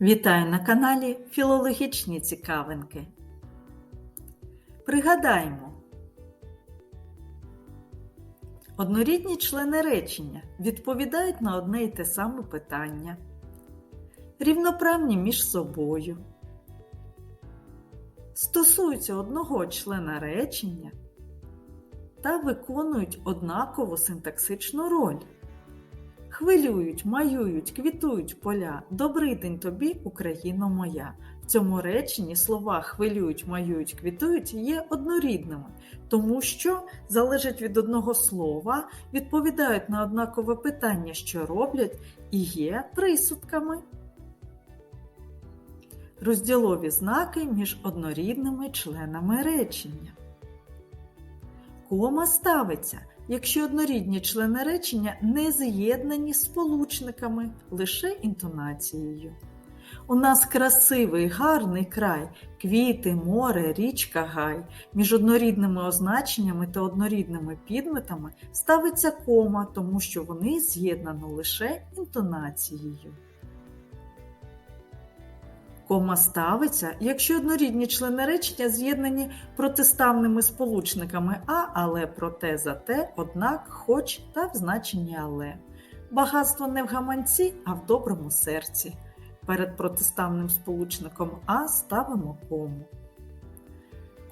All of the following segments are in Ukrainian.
Вітаю на каналі Філологічні цікавинки. Пригадаємо. Однорідні члени речення відповідають на одне й те саме питання. Рівноправні між собою. Стосуються одного члена речення та виконують однакову синтаксичну роль. Хвилюють, маюють, квітують поля. Добрий день тобі, Україно моя. В цьому реченні слова хвилюють, маюють, квітують є однорідними, тому що залежать від одного слова, відповідають на однакове питання, що роблять, і є присудками. Розділові знаки між однорідними членами речення. Кома ставиться, якщо однорідні члени речення не з'єднані сполучниками, лише інтонацією. У нас красивий, гарний край, квіти, море, річка, гай. Між однорідними означеннями та однорідними підметами ставиться кома, тому що вони з'єднано лише інтонацією. Кома ставиться, якщо однорідні члени речення з'єднані протиставними сполучниками а, але, проте, зате, однак, хоч та в значенні але. Багатство не в гаманці, а в доброму серці. Перед протиставним сполучником А ставимо кому.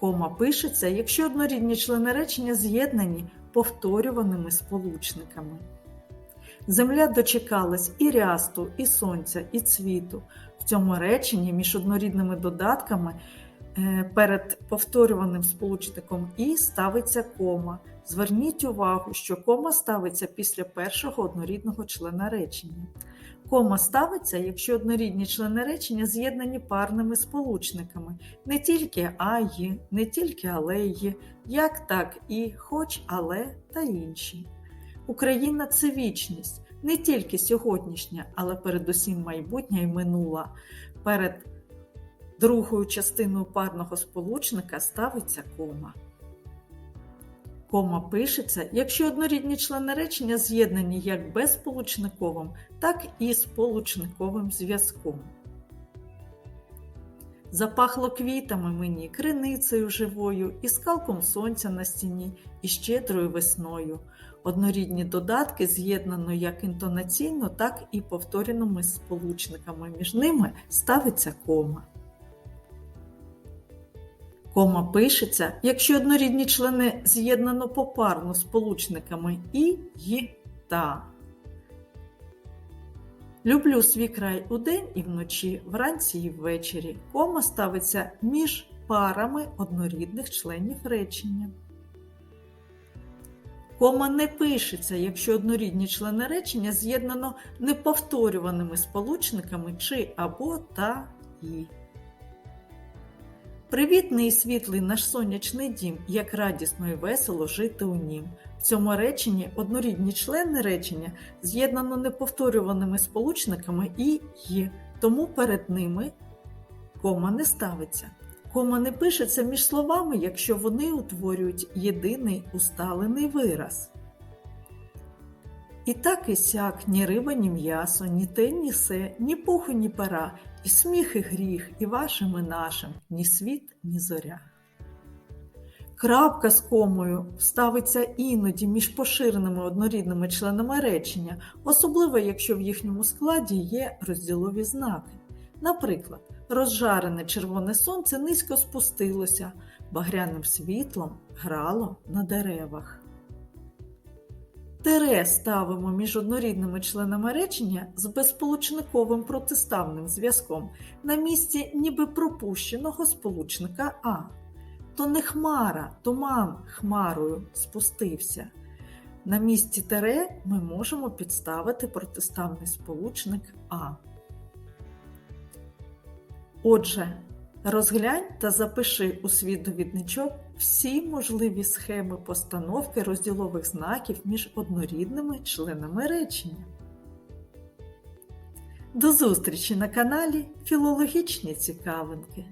Кома пишеться, якщо однорідні члени речення з'єднані повторюваними сполучниками. Земля дочекалась і рясту, і сонця, і цвіту. В цьому реченні між однорідними додатками е, перед повторюваним сполучником і ставиться кома. Зверніть увагу, що кома ставиться після першого однорідного члена речення. Кома ставиться, якщо однорідні члени речення з'єднані парними сполучниками, не тільки а «ї», не тільки але «ї», як так і хоч, але та інші. Україна це вічність, не тільки сьогоднішня, але передусім майбутня і минула. Перед другою частиною парного сполучника ставиться кома. Кома пишеться, якщо однорідні члени речення з'єднані як безсполучниковим, так і сполучниковим зв'язком. Запахло квітами мені, криницею живою, і скалком сонця на стіні, і щедрою весною. Однорідні додатки з'єднано як інтонаційно, так і повтореними сполучниками. Між ними ставиться кома. Кома пишеться, якщо однорідні члени з'єднано попарно сполучниками і, й, та. Люблю свій край удень і вночі, вранці і ввечері. Кома ставиться між парами однорідних членів речення. Кома не пишеться, якщо однорідні члени речення з'єднано неповторюваними сполучниками чи або та і. Привітний і світлий наш сонячний дім, як радісно і весело жити у нім. В цьому реченні однорідні члени речення з'єднано неповторюваними сполучниками і «й», тому перед ними кома не ставиться. Кома не пишеться між словами, якщо вони утворюють єдиний усталений вираз. І так і сяк, ні риба, ні м'ясо, ні те, ні се, ні пуху, ні пора, і сміх, і гріх, і вашим, і нашим, ні світ, ні зоря. Крапка з комою ставиться іноді між поширеними однорідними членами речення, особливо якщо в їхньому складі є розділові знаки. Наприклад, розжарене червоне сонце низько спустилося, багряним світлом грало на деревах. Тире ставимо між однорідними членами речення з безсполучниковим протиставним зв'язком на місці ніби пропущеного сполучника А. То не хмара, туман хмарою спустився. На місці тире ми можемо підставити протиставний сполучник А. Отже, розглянь та запиши у свій довідничок всі можливі схеми постановки розділових знаків між однорідними членами речення. До зустрічі на каналі Філологічні цікавинки.